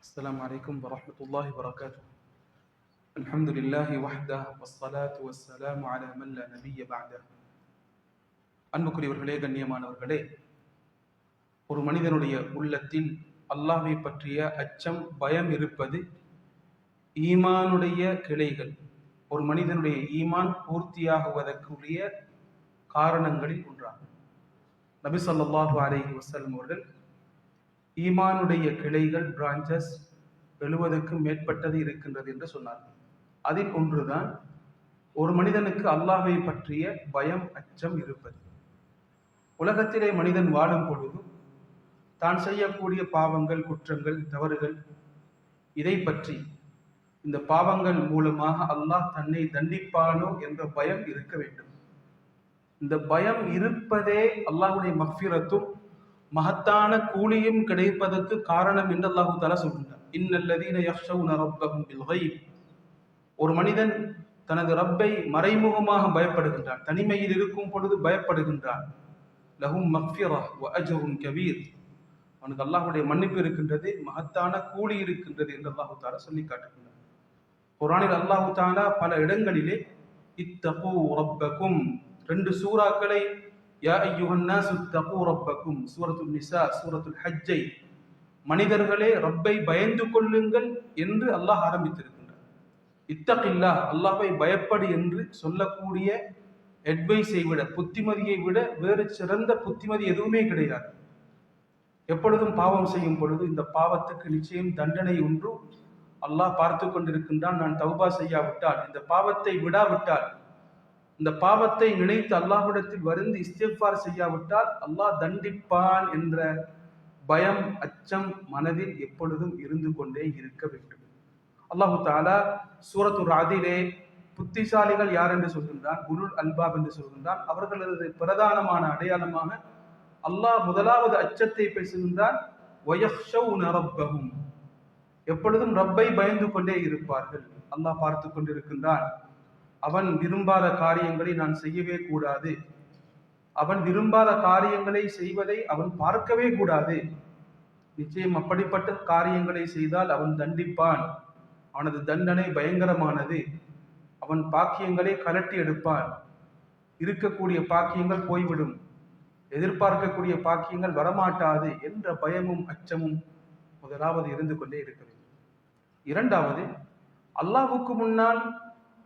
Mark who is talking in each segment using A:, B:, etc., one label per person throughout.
A: السلام عليكم ورحمة الله وبركاته الحمد لله وحده والصلاة والسلام على من لا نبي بعده அன்புக்குரியவர்களே கண்ணியமானவர்களே ஒரு மனிதனுடைய உள்ளத்தில் அல்லாஹ்வை பற்றிய அச்சம் பயம் இருப்பது ஈமானுடைய கிளைகள் ஒரு மனிதனுடைய ஈமான் பூர்த்தியாகுவதற்குரிய காரணங்களில் ஒன்றாகும் நபி ஸல்லல்லாஹு அலைஹி வஸல்லம் அவர்கள் ஈமானுடைய கிளைகள் பிரான்ச்சஸ் எழுவதற்கும் மேற்பட்டது இருக்கின்றது என்று சொன்னார்கள். அதில் ஒன்றுதான் ஒரு மனிதனுக்கு அல்லாஹை பற்றிய பயம் அச்சம் இருப்பது. உலகத்திலே மனிதன் வாழும் பொழுது தான் செய்யக்கூடிய பாவங்கள் குற்றங்கள் தவறுகள் இதை பற்றி இந்த பாவங்கள் மூலமாக அல்லாஹ் தன்னை தண்டிப்பானோ என்ற பயம் இருக்க வேண்டும். இந்த பயம் இருப்பதே அல்லாஹுடைய மஃபிரத்தும் மகத்தான கூலியும் கிடைப்பதற்கு காரணம் என்று அல்லாஹு தாலா சொல்கின்றார் இன்னல்லதீன யக்ஷவுன ரப்பஹும் பில் கைப் ஒரு மனிதன் தனது ரப்பை மறைமுகமாக பயப்படுகின்றான். தனிமையில் இருக்கும் பொழுது பயப்படுகின்றான். லஹும் மக்ஃபிரா வ கபீர். அவனுக்கு அல்லாஹுடைய மன்னிப்பு இருக்கின்றது மகத்தான கூலி இருக்கின்றது என்று அல்லாஹு தாலா சொல்லி காட்டுகின்றான். குரானில் அல்லாஹு தாலா பல இடங்களிலே இத்தகு ரப்பக்கும் ரெண்டு சூறாக்களை யா ஐயுஹன் நாசு ரப்பக்கும். சூரத்துல் நிசா சூரத்துல் ஹஜ்ஜை. மனிதர்களே ரப்பை பயந்து கொள்ளுங்கள் என்று அல்லாஹ் ஆரம்பித்திருக்கின்றார் இத்தகில்லா அல்லாஹை பயப்படு என்று சொல்லக்கூடிய அட்வைஸை விட புத்திமதியை விட வேறு சிறந்த புத்திமதி எதுவுமே கிடையாது. எப்பொழுதும் பாவம் செய்யும் பொழுது இந்த பாவத்துக்கு நிச்சயம் தண்டனை ஒன்று அல்லாஹ் பார்த்து கொண்டிருக்கின்றான். நான் தௌபா செய்யாவிட்டால் இந்த பாவத்தை விடாவிட்டால் இந்த பாவத்தை நினைத்து அல்லாஹ்விடத்தில் வருந்து இஸ்திஃபார் செய்யாவிட்டால் அல்லாஹ் தண்டிப்பான் என்ற பயம் அச்சம் மனதில் எப்பொழுதும் இருந்து கொண்டே இருக்க வேண்டும். அல்லாஹு தாலா சூரத்து ராதிலே புத்திசாலிகள் யார் என்று சொல்கின்றான்? குருல் அல்பாப் என்று சொல்கின்றான். அவர்களது பிரதானமான அடையாளமாக அல்லாஹ் முதலாவது அச்சத்தை பேசுகின்றான். எப்பொழுதும் ரப்பை பயந்து கொண்டே இருப்பார்கள். அல்லாஹ் பார்த்து கொண்டிருக்கின்றான். அவன் விரும்பாத காரியங்களை நான் செய்யவே கூடாது. அவன் விரும்பாத காரியங்களை செய்வதை அவன் பார்க்கவே கூடாது. நிச்சயம் அப்படிப்பட்ட காரியங்களை செய்தால் அவன் தண்டிப்பான். அவனது தண்டனை பயங்கரமானது. அவன் பாக்கியங்களை கலட்டி எடுப்பான். இருக்கக்கூடிய பாக்கியங்கள் போய்விடும். எதிர்பார்க்கக்கூடிய பாக்கியங்கள் வரமாட்டாது என்ற பயமும் அச்சமும் முதலாவது இருந்து கொண்டே இருக்க வேண்டும். இரண்டாவது அல்லாஹுக்கு முன்னால்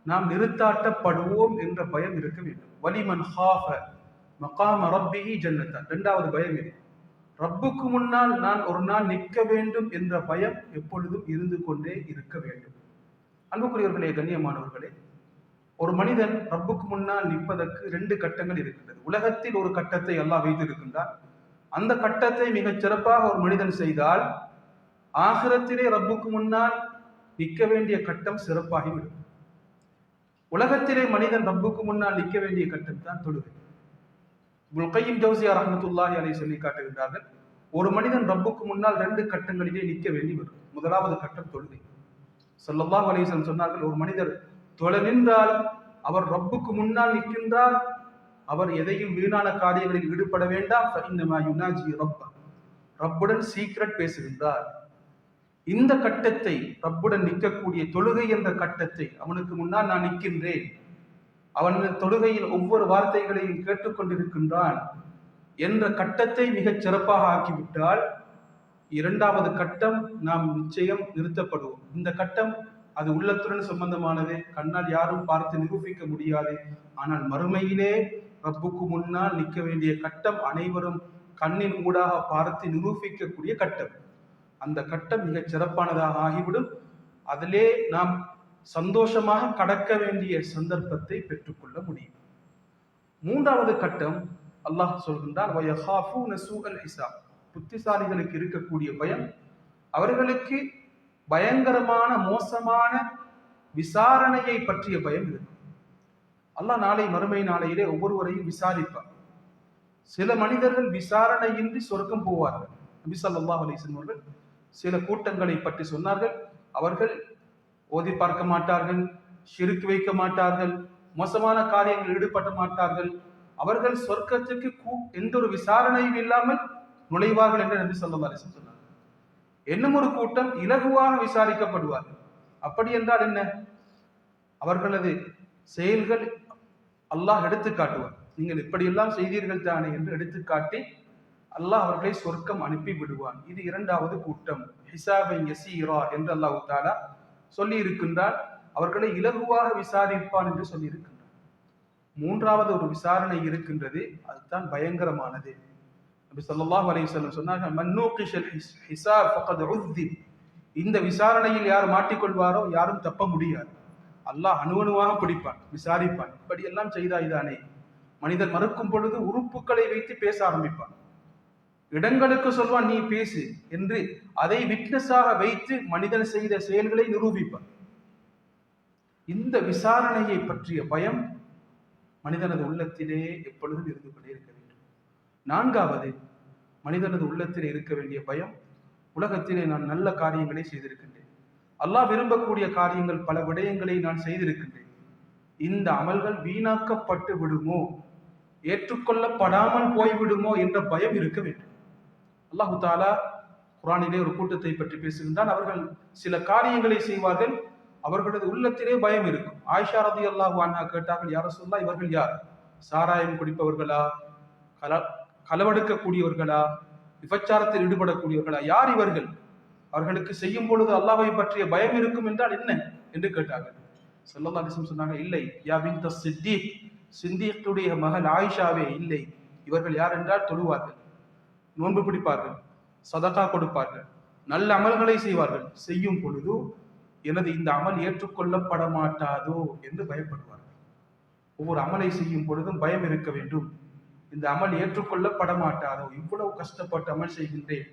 A: நாம் நிறுத்தாட்டப்படுவோம் என்ற பயம் இருக்க வேண்டும். வலிமன் ஹாஃப மகாம ரப்பிஹி ஜன்னத்தான் இரண்டாவது பயம் இது. ரப்புக்கு முன்னால் நான் ஒரு நாள் நிற்க வேண்டும் என்ற பயம் எப்பொழுதும் இருந்து கொண்டே இருக்க வேண்டும். அன்புக்குரியவர்களே கண்ணியமானவர்களே ஒரு மனிதன் ரப்புக்கு முன்னால் நிற்பதற்கு ரெண்டு கட்டங்கள் இருக்கின்றது. உலகத்தில் ஒரு கட்டத்தை எல்லாம் வைத்திருக்கின்றார் அந்த கட்டத்தை மிகச் சிறப்பாக ஒரு மனிதன் செய்தால் ஆகிரத்திலே ரப்புக்கு முன்னால் நிற்க வேண்டிய கட்டம் சிறப்பாகிவிடும் உலகத்திலே மனிதன் ரப்புக்கு முன்னால் நிற்க வேண்டிய கட்டம் தான் தொழுகை முல்கையும் ஜவுசியா ரஹமத்துல்லாஹி அலை சொல்லி காட்டுகின்றார்கள் ஒரு மனிதன் ரப்புக்கு முன்னால் ரெண்டு கட்டங்களிலே நிற்க வேண்டி வரும். முதலாவது கட்டம் தொழுகை. சொல்லல்லாஹ் அலிசன் சொன்னார்கள் ஒரு மனிதர் தொழ நின்றால் அவர் ரப்புக்கு முன்னால் நிற்கின்றார் அவர் எதையும் வீணான காரியங்களில் ஈடுபட வேண்டாம். யுனாஜி ரப்பா. ரப்புடன் சீக்கிரட் பேசுகின்றார். இந்த கட்டத்தை ரப்புடன் நிற்கக்கூடிய தொழுகை என்ற கட்டத்தை அவனுக்கு முன்னால் நான் நிற்கின்றேன். அவன் தொழுகையில் ஒவ்வொரு வார்த்தைகளையும் கேட்டுக்கொண்டிருக்கின்றான் என்ற கட்டத்தை மிகச் சிறப்பாக ஆக்கிவிட்டால் இரண்டாவது கட்டம் நாம் நிச்சயம் நிறுத்தப்படுவோம். இந்த கட்டம் அது உள்ளத்துடன் சம்பந்தமானது. கண்ணால் யாரும் பார்த்து நிரூபிக்க முடியாது. ஆனால் மறுமையிலே ரப்புக்கு முன்னால் நிற்க வேண்டிய கட்டம் அனைவரும் கண்ணின் ஊடாக பார்த்து நிரூபிக்கக்கூடிய கட்டம். அந்த கட்டம் மிகச் சிறப்பானதாக ஆகிவிடும். அதிலே நாம் சந்தோஷமாக கடக்க வேண்டிய சந்தர்ப்பத்தை பெற்றுக்கொள்ள முடியும். மூன்றாவது கட்டம் அல்லாஹ் சொல்கின்றார் புத்திசாலிகளுக்கு இருக்கக்கூடிய பயம் அவர்களுக்கு பயங்கரமான மோசமான விசாரணையை பற்றிய பயம் இருக்கும். அல்லாஹ் நாளை மறுமை நாளையிலே ஒவ்வொருவரையும் விசாரிப்பார் சில மனிதர்கள் விசாரணையின்றி சொர்க்கம் போவார்கள். நபி சல்லாஹ் அலிசன் அவர்கள் சில கூட்டங்களை பற்றி சொன்னார்கள். அவர்கள் ஓதி பார்க்க மாட்டார்கள் சிறுக்கு வைக்க மாட்டார்கள் மோசமான காரியங்கள் ஈடுபட மாட்டார்கள். அவர்கள் சொர்க்கத்துக்கு எந்த ஒரு விசாரணையும் இல்லாமல் நுழைவார்கள் என்று நம்பி சொல்லா அலிசன் சொன்னார் இன்னும் ஒரு கூட்டம் இலகுவாக விசாரிக்கப்படுவார்கள். அப்படி என்றால் என்ன? அவர்களது செயல்கள் அல்லாஹ் எடுத்து காட்டுவார். நீங்கள் இப்படியெல்லாம் செய்தீர்கள் தானே என்று எடுத்துக்காட்டி அல்லாஹ் அவர்களை சொர்க்கம் அனுப்பி விடுவான் இது இரண்டாவது கூட்டம். ஹிசாபை யசீரா என்று அல்லாஹு தாலா சொல்லி இருக்கின்றார் அவர்களை இலகுவாக விசாரிப்பான் என்று சொல்லி இருக்கின்றார் மூன்றாவது ஒரு விசாரணை இருக்கின்றது. அதுதான் பயங்கரமானது. நபி ஸல்லல்லாஹு அலைஹி வஸல்லம் சொன்னார்கள் இந்த விசாரணையில் யார் மாட்டிக்கொள்வாரோ யாரும் தப்ப முடியாது. அல்லாஹ் அணுவணுவாக பிடிப்பான் விசாரிப்பான். இப்படி எல்லாம் செய்தாய்தானே மனிதன் மறுக்கும் பொழுது உறுப்புகளை வைத்து பேச ஆரம்பிப்பான். இடங்களுக்கு சொல்வான் நீ பேசு என்று அதை விட்னஸாக வைத்து மனிதன் செய்த செயல்களை நிரூபிப்பான் இந்த விசாரணையை பற்றிய பயம் மனிதனது உள்ளத்திலே எப்பொழுதும் இருந்து கொண்டே இருக்க வேண்டும். நான்காவது மனிதனது உள்ளத்திலே இருக்க வேண்டிய பயம் உலகத்திலே நான் நல்ல காரியங்களை செய்திருக்கின்றேன். அல்லாஹ் விரும்பக்கூடிய காரியங்கள் பல விடயங்களை நான் செய்திருக்கின்றேன். இந்த அமல்கள் வீணாக்கப்பட்டு விடுமோ? ஏற்றுக்கொள்ளப்படாமல் போய்விடுமோ? என்ற பயம் இருக்க வேண்டும். அல்லாஹு தாலா குரானிலே ஒரு கூட்டத்தை பற்றி பேசுகின்றான் அவர்கள் சில காரியங்களை செய்வார்கள். அவர்களது உள்ளத்திலே பயம் இருக்கும். ஆயிஷா ரதி அல்லாஹு அண்ணா கேட்டார்கள் யார சொல்லா இவர்கள் யார்? சாராயம் குடிப்பவர்களா? கல களவெடுக்கக்கூடியவர்களா? விபச்சாரத்தில் ஈடுபடக்கூடியவர்களா? யார் இவர்கள்? அவர்களுக்கு செய்யும் பொழுது அல்லாஹை பற்றிய பயம் இருக்கும் என்றால் என்ன? என்று கேட்டார்கள். சொல்லல்லா அலிஸ்லம் சொன்னாங்க இல்லை. யா பின் சித்திக். சிந்தியத்துடைய மகள் ஆயிஷாவே இல்லை. இவர்கள் யார்? என்றால் தொழுவார்கள். நோன்பு பிடிப்பார்கள் சதகா கொடுப்பார்கள் நல்ல அமல்களை செய்வார்கள். செய்யும் பொழுது எனது இந்த அமல் ஏற்றுக்கொள்ளப்பட மாட்டாதோ என்று பயப்படுவார்கள். ஒவ்வொரு அமலை செய்யும் பொழுதும் பயம் இருக்க வேண்டும். இந்த அமல் ஏற்றுக்கொள்ளப்பட மாட்டாதோ இவ்வளவு கஷ்டப்பட்டு அமல் செய்கின்றேன்.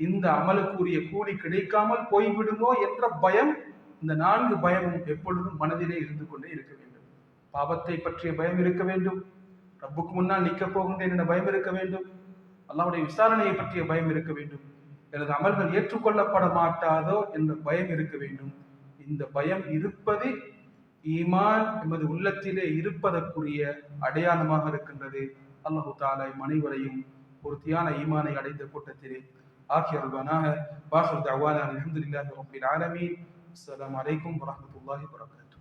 A: இந்த அமலுக்குரிய கூலி கிடைக்காமல் போய்விடுமோ என்ற பயம் இந்த நான்கு பயமும் எப்பொழுதும் மனதிலே இருந்து கொண்டே இருக்க வேண்டும். பாவத்தை பற்றிய பயம் இருக்க வேண்டும். ரப்புக்கு முன்னால் நிற்கப் போகின்றேன் என்ற பயம் இருக்க வேண்டும். அல்லாவுடைய விசாரணையை பற்றிய பயம் இருக்க வேண்டும். எனது அமல்கள் ஏற்றுக்கொள்ளப்பட மாட்டாதோ என்ற பயம் இருக்க வேண்டும். இந்த பயம் இருப்பது ஈமான் எமது உள்ளத்திலே இருப்பதற்குரிய அடையாளமாக இருக்கின்றது. அல்லாஹு தாலா அனைவரையும் பொருத்தியான ஈமானை அடைந்த கூட்டத்திலே ஆக்கி அல்வானாக வாசல் தவான அலமதுல்லாஹி ரபில் ஆலமீன். அஸ்லாம் அலைக்கும் வரமத்துல்லாஹி வரகாத்து